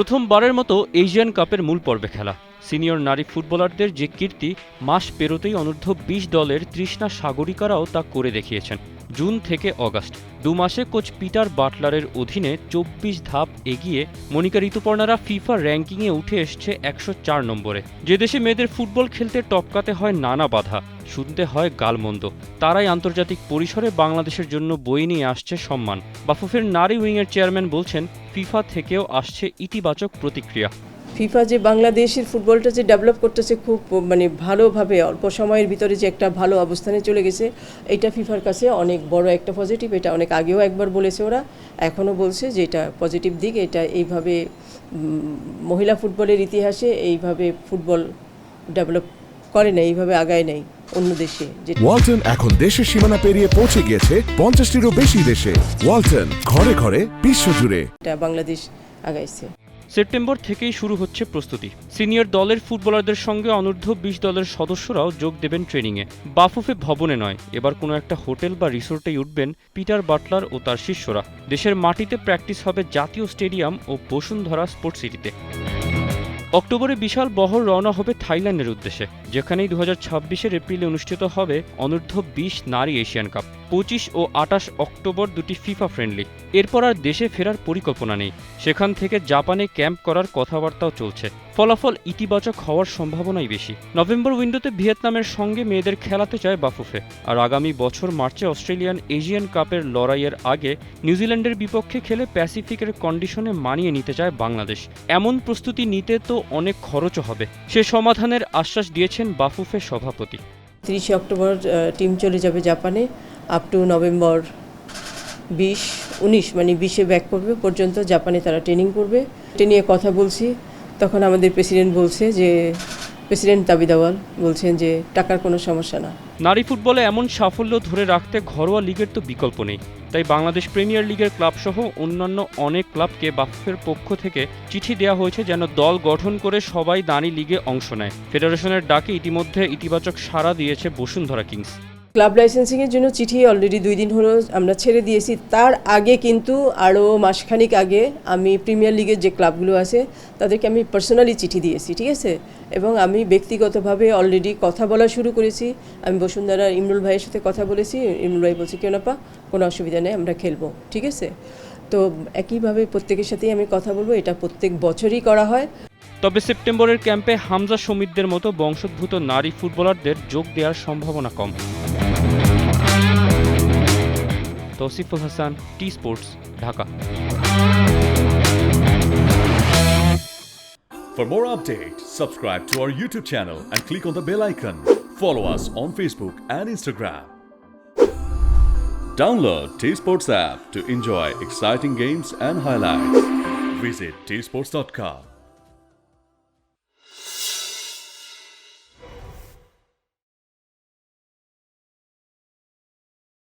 প্রথমবারের মতো এশিয়ান কাপের মূল পর্বে খেলা। সিনিয়র নারী ফুটবলারদের যে কীর্তি, মাস পেরোতেই অনূর্ধ্ব বিশ দলের তৃষ্ণা সাগরিকারাও তা করে দেখিয়েছেন। জুন থেকে অগাস্ট। দু মাসে কোচ পিটার বাটলারের অধীনে চব্বিশ ধাপ এগিয়ে মনিকা ঋতুপর্ণারা ফিফা র্যাঙ্কিংয়ে উঠে এসছে একশো চার নম্বরে। যে দেশে মেয়েদের ফুটবল খেলতে টপকাতে হয় নানা বাধা, শুনতে হয় গালমন্দ। তারাই আন্তর্জাতিক পরিসরে বাংলাদেশের জন্য বই নিয়ে আসছে সম্মান। বাফুফের নারী উইংয়ের চেয়ারম্যান বলছেন, ফিফা থেকেও আসছে ইতিবাচক প্রতিক্রিয়া। ফিফা যে বাংলাদেশের ফুটবলটা যে ডেভেলপ করতেছে খুব মানে ভালোভাবে অল্প সময়ের ভিতরে যে একটা ভালো অবস্থানে চলে গেছে এটা ফিফার কাছে অনেক বড় একটা পজিটিভ এটা অনেক আগেও একবার বলেছে ওরা এখনও বলছে যে এটা পজিটিভ দিক এটা এইভাবে মহিলা ফুটবলের ইতিহাসে এইভাবে ফুটবল ডেভেলপ করে না এইভাবে আগায় নেই অন্য দেশে ওয়ালটন এখন দেশের সীমানা পেরিয়ে পৌঁছে গিয়েছে পঞ্চাশটিরও বেশি দেশে। ওয়ালটন ঘরে ঘরে বিশ্বজুড়ে। এটা বাংলাদেশ আগাইছে। সেপ্টেম্বর থেকেই শুরু হচ্ছে প্রস্তুতি। সিনিয়র দলের ফুটবলারদের সঙ্গে অনূর্ধ্ব বিশ দলের সদস্যরাও যোগ দেবেন ট্রেনিংয়ে। বাফুফে ভবনে নয়, এবার কোনো একটা হোটেল বা রিসোর্টেই উঠবেন পিটার বাটলার ও তার শিষ্যরা। দেশের মাটিতে প্র্যাকটিস হবে জাতীয় স্টেডিয়াম ও বসুন্ধরা স্পোর্টস সিটিতে। অক্টোবরে বিশাল বহর রওনা হবে থাইল্যান্ডের উদ্দেশ্যে, যেখানেই দু হাজার এপ্রিলে অনুষ্ঠিত হবে অনূর্ধ্ব বিশ নারী এশিয়ান কাপ। পঁচিশ ও আটাশ অক্টোবর দুটি ফিফা ফ্রেন্ডলি এরপর আর দেশে ফেরার পরিকল্পনা নেই। সেখান থেকে জাপানে ক্যাম্প করার কথাবার্তাও চলছে। ফলাফল ইতিবাচক হওয়ার সম্ভাবনাই বেশি। নভেম্বর উইন্ডোতে ভিয়েতনামের সঙ্গে মেয়েদের খেলাতে চায় বাফুফে। আর আগামী বছর মার্চে অস্ট্রেলিয়ান এশিয়ান কাপের লড়াইয়ের আগে নিউজিল্যান্ডের বিপক্ষে খেলে প্যাসিফিকের কন্ডিশনে মানিয়ে নিতে চায় বাংলাদেশ। এমন প্রস্তুতি নিতে তো অনেক খরচও হবে। সে সমাধানের আশ্বাস দিয়েছেন বাফুফে সভাপতি। তিরিশে অক্টোবর টিম চলে যাবে জাপানে। আপ টু নভেম্বর বিশ, উনিশ মানে বিশে ব্যাক করবে পর্যন্ত জাপানে তারা ট্রেনিং করবে। এটা নিয়ে কথা বলছি। তখন আমাদের প্রেসিডেন্ট বলছে যে প্রেসিডেন্ট দাবি দাওয়াল বলছেন যে, টাকার কোনো সমস্যা না। নারী ফুটবলে এমন সাফল্য ধরে রাখতে ঘরোয়া লিগের তো বিকল্প নেই। তাই বাংলাদেশ প্রিমিয়ার লিগের ক্লাবসহ অন্যান্য অনেক ক্লাবকে বাফুফের পক্ষ থেকে চিঠি দেওয়া হয়েছে যেন দল গঠন করে সবাই দানি লিগে অংশ নেয়। ফেডারেশনের ডাকে ইতিমধ্যে ইতিবাচক সাড়া দিয়েছে বসুন্ধরা কিংস। ক্লাব লাইসেন্সিংয়ের জন্য চিঠি অলরেডি দুই দিন হলো আমরা ছেড়ে দিয়েছি। তার আগে কিন্তু আরও মাসখানিক আগে আমি প্রিমিয়ার লিগের যে ক্লাবগুলো আছে, তাদেরকে আমি পার্সোনালি চিঠি দিয়েছি, ঠিক আছে? এবং আমি ব্যক্তিগতভাবে অলরেডি কথা বলা শুরু করেছি। আমি বসুন্ধরা ইমরুল ভাইয়ের সাথে কথা বলেছি। ইমরুল ভাই বলছে কেউ না পা কোনো অসুবিধা নেই, আমরা খেলব। ঠিক আছে? তো একইভাবে প্রত্যেকের সাথেই আমি কথা বলব। এটা প্রত্যেক বছরই করা হয়। তবে সেপ্টেম্বরের ক্যাম্পে হামজা সমিতদের মতো বংশোদ্ভূত নারী ফুটবলারদের যোগ দেওয়ার সম্ভাবনা কম। Tousiful Hasan T sports Dhaka For more updates, subscribe to our YouTube channel and click on the bell icon. Follow us on Facebook and Instagram. Download T Sports app to enjoy exciting games and highlights. Visit tsports.com.